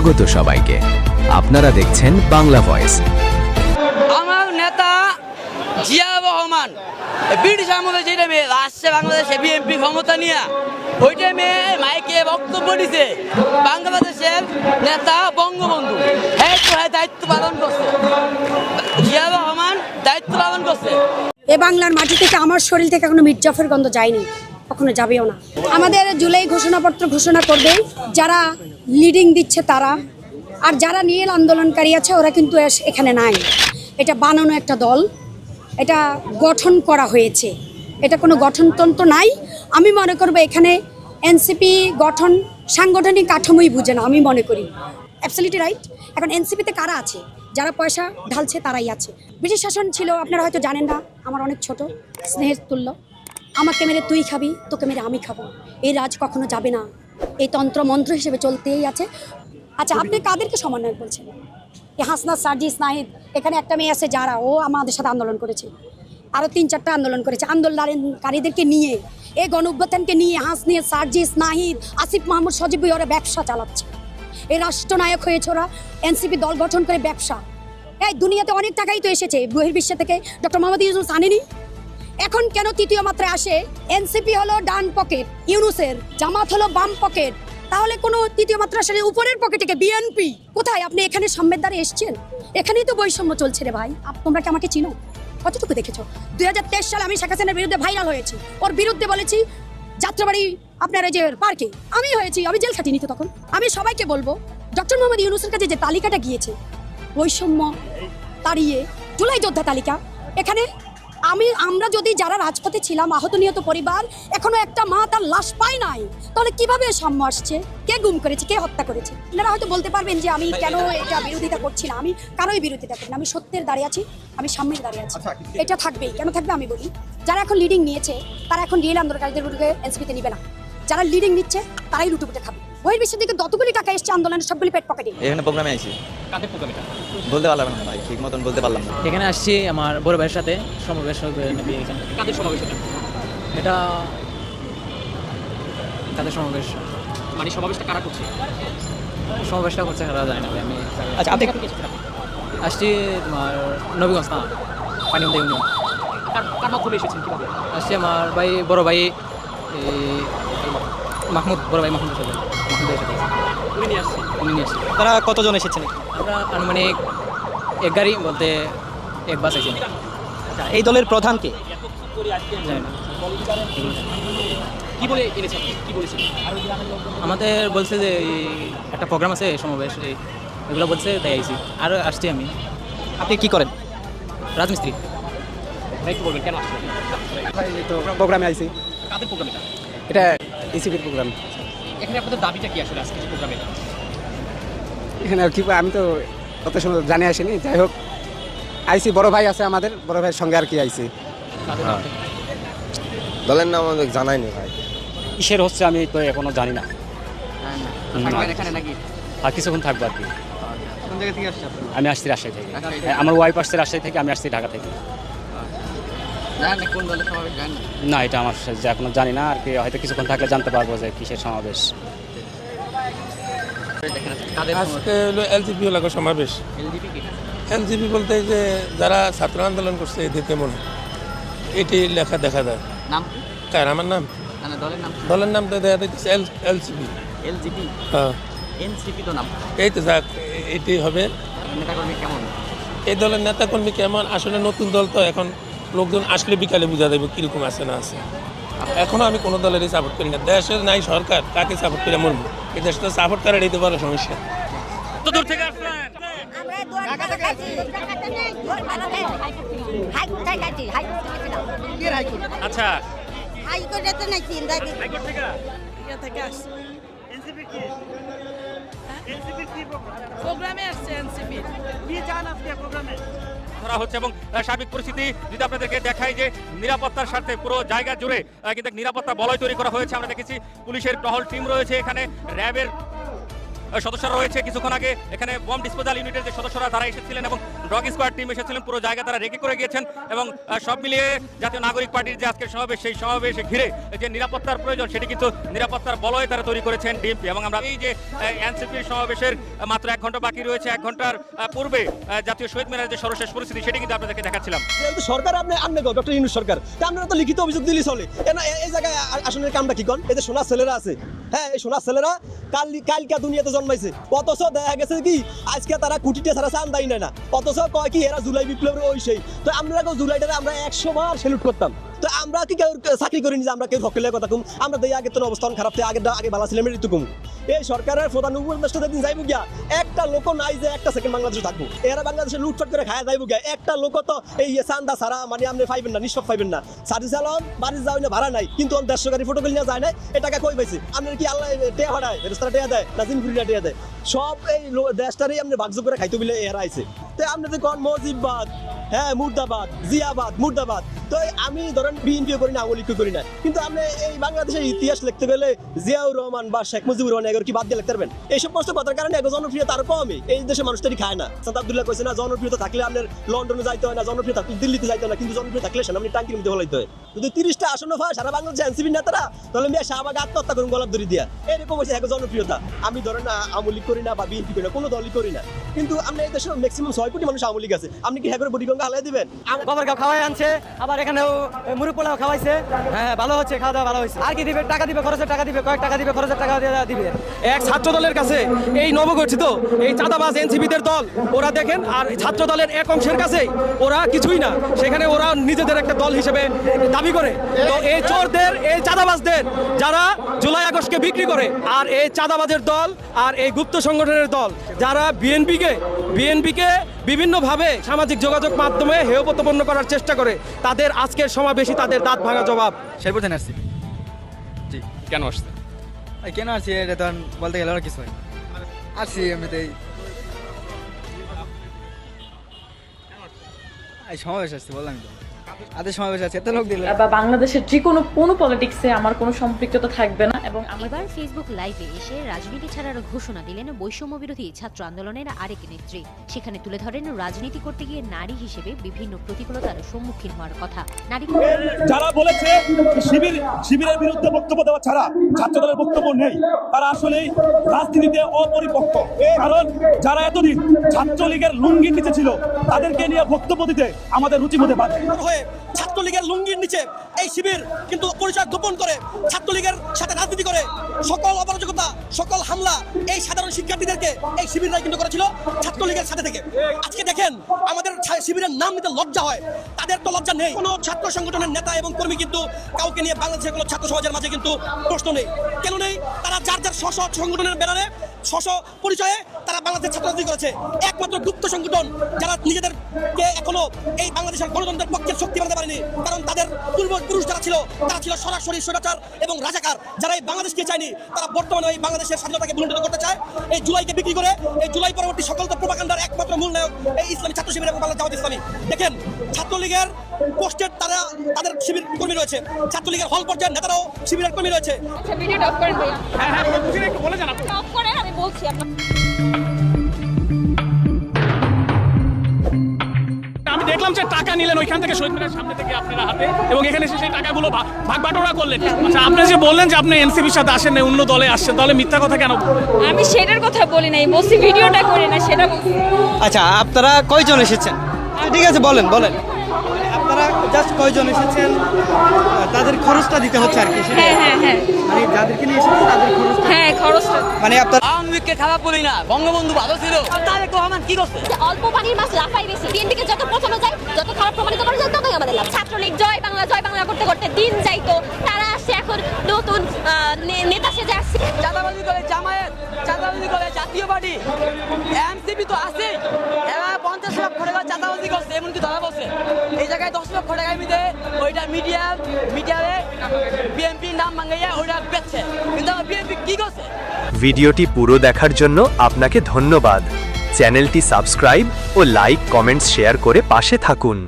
স্বাগত সবাইকে। আপনারা দেখছেন বাংলা ভয়েস। আমার নেতা জিয়া রহমান ব্রিটিশ আমলে যে টাইমে আসছে বাংলাদেশে বিএনপি ক্ষমতা নিয়ে ওই টাইমে মাইকে বক্তব্য দিছে বাংলাদেশের নেতা বঙ্গবন্ধু। হ্যাঁ দায়িত্ব পালন করছে। জিয়া রহমান দায়িত্ব পালন করছে। এ বাংলার মাটি থেকে আমার শরীর থেকে এখনও মির্জাফের গন্ধ যায়নি কখনো যাবেও না। আমাদের জুলাই ঘোষণাপত্র ঘোষণা করবে যারা লিডিং দিচ্ছে তারা। আর যারা নীল আন্দোলনকারী আছে, ওরা কিন্তু এখানে নাই। এটা বানানো একটা দল। এটা গঠন করা হয়েছে। এটা কোনো গঠনতন্ত্র নাই। আমি মনে করব এখানে এনসিপি গঠন সাংগঠনিক কাঠামোই বুঝে না, আমি মনে করি। অ্যাবসলিটি রাইট এখন এনসিপিতে কারা আছে? যারা পয়সা ঢালছে, তারাই আছে। ব্রিটিশ শাসন ছিল, আপনারা হয়তো জানেন না, আমার অনেক ছোট। স্নেহের তুল্য। আমাকে মেরে তুই খাবি, তোকে মেরে আমি খাব। এই রাজ কখনো যাবে না। এই তন্ত্র মন্ত্র হিসেবে চলতেই আছে। আচ্ছা আপনি কাদেরকে সমন্বয় বলছেন এই হাসনাত সার্জিস নাহিদ এখানে একটা মেয়ে আছে যারা ও আমাদের সাথে আন্দোলন করেছে। আরও তিন চারটা আন্দোলন করেছে। আন্দোলনকারীদেরকে নিয়ে এই গণ নিয়ে হাসনিয়া সার্জিস নাহিদ আসিফ মাহমুদ সজীব ওরা ব্যবসা চালাচ্ছে। এই রাষ্ট্রনায়ক হয়েছে ওরা এনসিপি দল গঠন করে ব্যবসা। এই দুনিয়াতে অনেক টাকাই তো এসেছে বহির্বিশ্ব থেকে। ডক্টর মোহাম্মদ ইউনুস আনেনি? এখন কেন তৃতীয় মাত্রায় আসে? এনসিপি হলো ডান পকেট, ইউনুসের, জামাত হলো বাম পকেট। তাহলে কোনো তৃতীয় মাত্রা আসলে উপরের পকেটে বিএনপি কোথায়? আপনি এখানে সাম্যের দ্বারা এসছেন? এখানেই তো বৈষম্য চলছে রে ভাই। তোমরা কি আমাকে চিনো? কতটুকু দেখেছ? দুই হাজার তেইশ সালে আমি শেখ হাসিনার বিরুদ্ধে ভাইরাল হয়েছি। ওর বিরুদ্ধে বলেছি, যাত্রাবাড়ি আপনার এই যে পার্কে। আমি হয়েছি, আমি জেল খাটিনি তো তখন। আমি সবাইকে বলব, ডক্টর মোহাম্মদ ইউনুসের কাছে যে তালিকাটা গিয়েছে, বৈষম্য তাড়িয়ে, জুলাই যোদ্ধা তালিকা, এখানে আমি আমরা যদি যারা রাজপথে ছিলাম আহত নিহত পরিবার এখনও একটা মা তার লাশ পায় নাই তাহলে কীভাবে সাম্য আসছে? কে গুম করেছে? কে হত্যা করেছে? আপনারা হয়তো বলতে পারবেন যে আমি কেন এটা বিরোধিতা করছি না। আমি কারোই বিরোধিতা করি না। আমি সত্যের দাঁড়িয়ে আছি আমি সাম্যের দাঁড়িয়ে আছি। এটা থাকবেই কেন থাকবে আমি বলি। যারা এখন লিডিং নিয়েছে তারা এখন রিয়েল আন্দোলনকারীদের এনসিপিতে নিবে না। যারা লিডিং নিচ্ছে তারাই লুটুপুটে খাবে। বহির্বিশ্বের দিকে যতগুলি টাকা এসছে আন্দোলনের সবগুলি পেট পকেটে। এখানে প্রোগ্রামে আইছি। বলতে পারলাম না ভাই ঠিক মতন বলতে পারলাম না। এখানে আসছি আমার বড় ভাইয়ের সাথে সমাবেশ হবে এখানে? কাদের সমাবেশ এটা? এটা তাদের সমাবেশ? মানে সমাবেশটা কারা করছে? সমাবেশটা করছে তারা জানি না ভাই, আমি আচ্ছা আপনি আসছি তোমার নবীগঞ্জ না পানিমদা ইউনিয়ন। কার কার মাধ্যমে এসেছেন কীভাবে? আসছি আমার ভাই বড় ভাই এই মাহমুদ বড় ভাই উনি নিয়ে উনি নিয়ে আসছি। তারা কতজন এসেছেন? আমরা আনুমানিক এক গাড়ি বলতে এক বাস আছি এই দলের প্রধান কে? কি বলে এনেছেন? কি বলেছেন? আমাদের বলছে যে এই একটা প্রোগ্রাম আছে সমাবেশ এগুলো বলছে তাই আইছি। আর আসছি আমি। আপনি কি করেন? রাজমিস্ত্রি। ভাই একটু বলবেন কেন আসছেন? তো প্রোগ্রামে আইছি। কাদের প্রোগ্রাম এটা? এটা ইসিবির প্রোগ্রাম এখানে আপনাদের দাবিটা কি আসলে আজকে প্রোগ্রামে এখানে আর কি আমি তো অত সময় জানি আসিনি। যাই হোক আইসি বড় ভাই আছে আমাদের বড় ভাইয়ের সঙ্গে আর কি আইসি। কাদের দলের নাম আমাদের জানাইনি ভাই। কিসের হচ্ছে আমি তো এখনও জানি না। নাকি? আর কিছুক্ষণ থাকব আর কি। কোন জায়গা থেকে আসছে আপনারা আমি আসছি রাজশাহী থেকে? হ্যাঁ, আমার ওয়াইফ আসছে রাজশাহী থেকে আমি আসছি ঢাকা থেকে। না এটা আমার সাথে এখনও জানি না আর কি হয়তো কিছুক্ষণ থাকলে জানতে পারব যে কিসের সমাবেশ। দেখেন আজকে হলো এলজিপি হলো সমাবেশ। এলজিপি বলতে যে যারা ছাত্র আন্দোলন করছে এদের তেমন এটি লেখা দেখা যায়। নাম কি? কার আমার নাম? দলের নাম দলের নাম তো দেখা যাচ্ছে এল এলজিপি এলজিপি হ্যাঁ। এনসিপি তো নাম। এই তো যাক এটি হবে। নেতাকর্মী কেমন? এই দলের নেতাকর্মী কেমন? আসলে নতুন দল তো এখন লোকজন আসলে বিকালে বোঝা যাবে কীরকম আছে না আছে। এখনও আমি কোনো দলেরই সাপোর্ট করি না। দেশের নাই সরকার কাকে সাপোর্ট করে মরবো? এই দেশটা সাপোর্ট করার এই তো বড় সমস্যা আচ্ছা ধরা হচ্ছে এবং সার্বিক পরিস্থিতি যদি আপনাদেরকে দেখাই যে নিরাপত্তার স্বার্থে পুরো জায়গা জুড়ে কিন্তু নিরাপত্তা বলয় তৈরি করা হয়েছে, আমরা দেখেছি পুলিশের টহল টিম রয়েছে এখানে, র্যাবের সদস্যরা রয়েছে। কিছুক্ষণ আগে এখানে বম ডিসপোজাল ইউনিটের যে সদস্যরা, তারা এসেছিলেন এবং ডগ স্কোয়াড টিম এসেছিলেন। পুরো জায়গা তারা রেখে করে গিয়েছেন এবং সব মিলিয়ে জাতীয় নাগরিক পার্টির যে আজকের সমাবেশ, সেই সমাবেশে ঘিরে যে নিরাপত্তার প্রয়োজন, সেটি কিন্তু নিরাপত্তার বলয় তারা তৈরি করেছেন ডিএমপি। এবং আমরা এই যে এনসিপির সমাবেশের মাত্র এক ঘণ্টা বাকি রয়েছে, এক ঘণ্টার পূর্বে জাতীয় শহীদ মিনারের যে সর্বশেষ পরিস্থিতি, সেটি কিন্তু আপনাদেরকে দেখাচ্ছিলাম। সরকার আপনি আনবে গো, ডক্টর ইউনুস সরকার, তা আপনারা তো লিখিত অভিযোগ দিলেই চলে এই জায়গায় আ- আসনের কামটা কি কন? এই যে সোনার ছেলেরা আছে হ্যাঁ এই সোনার ছেলেরা কাল কালকা দুনিয়াতে জন্মাইছে। অথচ দেখা গেছে কি, আজকে তারা কুটিতে ছাড়া চান নেয় না। অথচ কয় কি, এরা জুলাই বিপ্লবের ওই সেই। তো আমরা জুলাইটারে আমরা একশো বার সেলুট করতাম। তো আমরা কি কেউ চাকরি করিনি যে আমরা কেউ হকেলের কথা কম? আমরা দেই আগে তো অবস্থান খারাপ থেকে আগে আগে ভালো ছিলাম ঋতু কম। এই সরকারের প্রধান উপদেষ্টা যাইব গিয়া, একটা লোক নাই যে একটা সেকেন্ড বাংলাদেশে থাকব। এরা বাংলাদেশে লুটফাট করে খায়া যাইব গিয়া, একটা লোক তো এই চান্দা সারা মানে আপনি পাইবেন না, নিষ্পাপ পাইবেন না। সার্ভিস আলম বাড়ি যাওয়া ভাড়া নাই, কিন্তু আমি দেড়শো গাড়ি ফটো নিয়ে যায় না এ টাকা কই পাইছে? আপনার কি আল্লাহ টেয়া ভাড়ায় রেস্তারা টেয়া দেয়, না জিনফুরিটা টেয়া দেয়? সব এই দেশটারই আপনি ভাগ্য করে খাইতে বলে এরা আইছে। তো আপনি তো কন হ্যাঁ মুর্দাবাদ, জিয়াবাদ, মুর্দাবাদ, তো আমি ধরেন করি না, আওয়ামী করি না। কিন্তু আপনি এই বাংলাদেশের ইতিহাস লিখতে গেলে জিয়াউর রহমান বা শেখ মুজিবুর রহমান এগুলো কি বাদ দিয়ে লিখতে পারবেন? এই সমস্ত কথার কারণে এগো জনপ্রিয়তা আরও কমই। এই দেশের মানুষটারই খায় না। সাদ আব্দুল্লাহ কইছে না, জনপ্রিয়তা থাকলে আপনার লন্ডনে যাইতে হয় না জনপ্রিয় থাকলে দিল্লিতে যাইতে হয় না, কিন্তু জনপ্রিয় থাকলে সেনাবাহিনী টাঙ্কির মধ্যে হলাইতে হয়। যদি তিরিশটা আসন্ন হয়, সারা বাংলাদেশের এনসিপি নেতারা, তাহলে মিয়া শাহবাগ আত্মহত্যা করুন গলাপ ধরি দিয়া। এরকম হচ্ছে এগো জনপ্রিয়তা। আমি ধরেন আওয়ামী করি না বা বিএনপি করি না, কোনো দলই করি না। কিন্তু আপনি এই দেশের ম্যাক্সিমাম ছয় কোটি মানুষ আওয়ামী লীগ আছে। আপনি কি হ্যাঁ করে বুড়িগঙ্গা হালাই দিবেন? বাবার কাপ খাওয়াই আনছে আবার এখানেও মুরুগ পোলাও খাওয়াইছে। হ্যাঁ হ্যাঁ ভালো হচ্ছে খাওয়া দাওয়া ভালো হয়েছে। আর কি দিবে? টাকা দিবে খরচের টাকা দিবে কয়েক টাকা দিবে খরচের টাকা দিবে। এক ছাত্র দলের কাছে এই নবগঠিত এই চাঁদাবাজ এনসিপিদের দল ওরা দেখেন আর ছাত্র দলের এক অংশের কাছে ওরা কিছুই না। সেখানে ওরা নিজেদের একটা দল হিসেবে দাবি করে। তো এই চোরদের এই চাঁদাবাজদের যারা জুলাই আগস্টকে বিক্রি করে আর এই চাঁদাবাজের দল আর এই গুপ্ত সংগঠনের দল যারা বিএনপিকে বিএনপিকে বিভিন্নভাবে সামাজিক যোগাযোগ মাধ্যমে হেয় প্রতিপন্ন করার চেষ্টা করে। তাদের আজকের সমাবেশই তাদের দাঁত ভাঙা জবাব। শেরপুর থেকে আসছি জি। কেন আসছে? কেন আসছি এটা তখন বলতে গেলে আর কিছু হয়। আসছি এমনিতেই। সমাবেশ আসছি বললাম তো। আদের সমাবেশ আছে এত লোক দিল বা বাংলাদেশের যে কোনো কোনো পলিটিক্সে আমার কোনো সম্পৃক্ততা থাকবে না এবং এবার ফেসবুক লাইভে এসে রাজনীতি ছাড়ার ঘোষণা দিলেন বৈষম্য বিরোধী ছাত্র আন্দোলনের আরেক নেত্রী। সেখানে তুলে ধরেন রাজনীতি করতে গিয়ে নারী হিসেবে বিভিন্ন প্রতিকূলতার সম্মুখীন হওয়ার কথা। নারী যারা বলেছে শিবির শিবিরের বিরুদ্ধে বক্তব্য দেওয়া ছাড়া ছাত্রদলের বক্তব্য নেই তারা আসলেই রাজনীতিতে অপরিপক্ক। কারণ যারা এতদিন ছাত্রলীগের লুঙ্গির নিচে ছিল তাদেরকে নিয়ে বক্তব্য দিতে আমাদের রুচি মধ্যে বাধে। হয়ে ছাত্রলীগের লুঙ্গির নিচে এই শিবির কিন্তু পরিচয় গোপন করে, ছাত্রলীগের সাথে রাজনীতি করে। সকল অপরাজকতা সকল হামলা এই সাধারণ শিক্ষার্থীদেরকে এই শিবিররাই কিন্তু করেছিল ছাত্রলীগের সাথে থেকে। আজকে দেখেন, আমাদের শিবিরের নাম নিতে লজ্জা হয়। তাদের তো লজ্জা নেই। কোনো ছাত্র সংগঠনের নেতা এবং কর্মী কিন্তু কাউকে নিয়ে বাংলাদেশের কোনো ছাত্র সমাজের মাঝে কিন্তু প্রশ্ন নেই। কেন নেই? তারা যার যার স্ব সংগঠনের ব্যানারে, স্ব স্ব পরিচয়ে তারা বাংলাদেশের ছাত্র রাজনীতি করেছে। একমাত্র গুপ্ত সংগঠন যারা নিজেদেরকে এখনও এই বাংলাদেশের গণতন্ত্রের পক্ষের শক্তি বানাতে পারেনি। কারণ তাদের পূর্বপুরুষ যারা ছিল তারা ছিল সরাসরি স্বৈরাচার এবং রাজাকার। যারা এই বাংলাদেশকে চায়নি তারা বর্তমানে এই বাংলাদেশের স্বাধীনতাকে বিলুণ্ঠিত করতে চায়। এই জুলাইকে বিক্রি করে এই জুলাই পরবর্তী সকল তো প্রপাকাণ্ডার একমাত্র মূল নায়ক এই ইসলামী ছাত্র শিবির এবং বাংলা জামাত ইসলামী। দেখেন ছাত্রলীগের পোস্টের তারা তাদের শিবির কর্মী রয়েছে। ছাত্রলীগের হল পর্যায়ের নেতারাও শিবিরের কর্মী রয়েছে। ভিডিওটা অফ করেন ভাইয়া হ্যাঁ হ্যাঁ একটু বলে জানাব। অফ করেন আমি বলছি আপনার দেখলাম যে টাকা নিলেন ওইখান থেকে শহীদ মিনারের সামনে থেকে আপনারা হাতে এবং এখানে এসে সেই টাকাগুলো ভাগ বাটোরা করলেন। আচ্ছা আপনি যে বললেন যে আপনি এনসিপির সাথে আসেন না অন্য দলে আসছেন তাহলে মিথ্যা কথা কেন আমি সেটার কথা বলি নাই বলছি ভিডিওটা করি না সেটা আচ্ছা আপনারা কয়জন এসেছেন? ঠিক আছে বলেন বলেন। আপনারা জাস্ট কয়জন এসেছেন? তাদের খরচটা দিতে হচ্ছে আর কি হ্যাঁ হ্যাঁ হ্যাঁ। মানে যাদেরকে নিয়ে এসেছেন তাদের খরচ হ্যাঁ খরচটা মানে আপনার আওয়ামী খারাপ বলি না বঙ্গবন্ধু ভালো ছিল। তারেক রহমান কি করছে? অল্প পানির মাছ লাফাই বেশি। বিএনপিকে যত যায় যত খারাপ প্রমাণিত করা যায় ততই আমাদের লাভ। ছাত্রলীগ জয় বাংলা জয় বাংলা করতে করতে দিন যাইতো। তারা আসছে এখন নতুন আহ, নে- নেতা সেজে আসছে। চাঁদাবাজি করে জামায়াত চাঁদাবাজি করে জাতীয় পার্টি। এমসিপি তো আছে এরা পঞ্চাশ চাঁদাবাজি করছে এমনকি ধরা এই জায়গায় দশ লক্ষ টাকা মিলে ওইটা মিডিয়া, মিডিয়ারে বিএনপির নাম মাঙ্গাইয়া ওইটা বেচছে। কিন্তু বিএনপি কি করছে? ভিডিওটি পুরো দেখার জন্য আপনাকে ধন্যবাদ। চ্যানেলটি সাবস্ক্রাইব ও লাইক, কমেন্টস শেয়ার করে পাশে থাকুন।